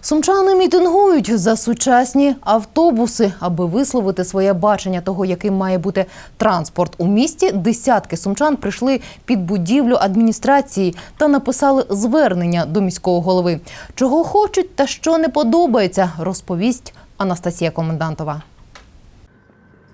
Сумчани мітингують за сучасні автобуси, аби висловити своє бачення того, яким має бути транспорт у місті. Десятки сумчан прийшли під будівлю адміністрації та написали звернення до міського голови. Чого хочуть та що не подобається, розповість Анастасія Комендантова.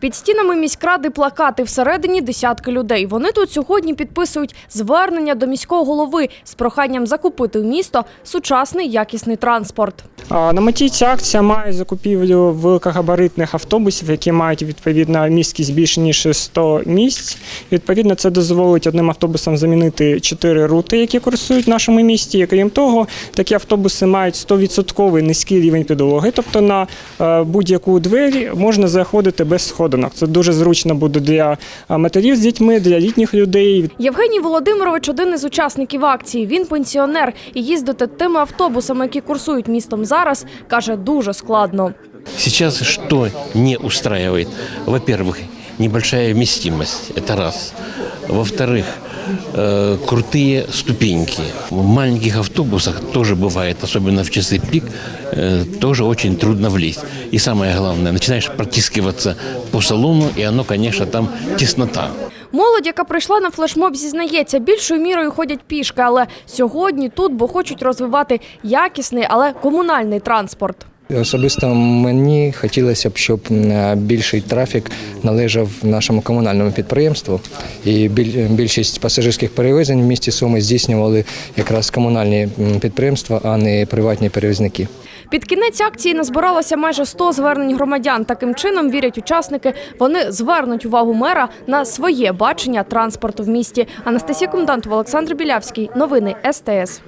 Під стінами міськради плакати всередині десятки людей. Вони тут сьогодні підписують звернення до міського голови з проханням закупити в місто сучасний якісний транспорт. На меті ця акція має закупівлю великогабаритних автобусів, які мають відповідно місткість більше ніж 100 місць. Відповідно, це дозволить одним автобусам замінити 4 рути, які курсують в нашому місті. Крім того, такі автобуси мають 100% низький рівень підлоги, тобто на е, будь-яку двері можна заходити без сходинок. Це дуже зручно буде для е, матерів з дітьми, для літніх людей. Євгеній Володимирович один із учасників акції. Він пенсіонер і їздити тими автобусами, які курсують містом зараз, каже, дуже складно. Сейчас что не устраивает? Во-первых, небольшая вместимость, это раз. Во-вторых, э, крутые ступеньки. В маленьких автобусах тоже бывает, особенно в часы пик, э, тоже очень трудно влезть. И самое главное, начинаешь протискиваться по салону, и оно, конечно, там теснота. Молодь, яка прийшла на флешмоб, зізнається, більшою мірою ходять пішки, але сьогодні тут, бо хочуть розвивати якісний, але комунальний транспорт. Особисто мені хотілося б, щоб більший трафік належав нашому комунальному підприємству, і біль- більшість пасажирських перевезень в місті Суми здійснювали якраз комунальні підприємства, а не приватні перевізники. Під кінець акції назбиралося майже 100 звернень громадян. Таким чином, вірять учасники, вони звернуть увагу мера на своє бачення транспорту в місті. Анастасія Комендантова, Олександр Білявський. Новини СТС.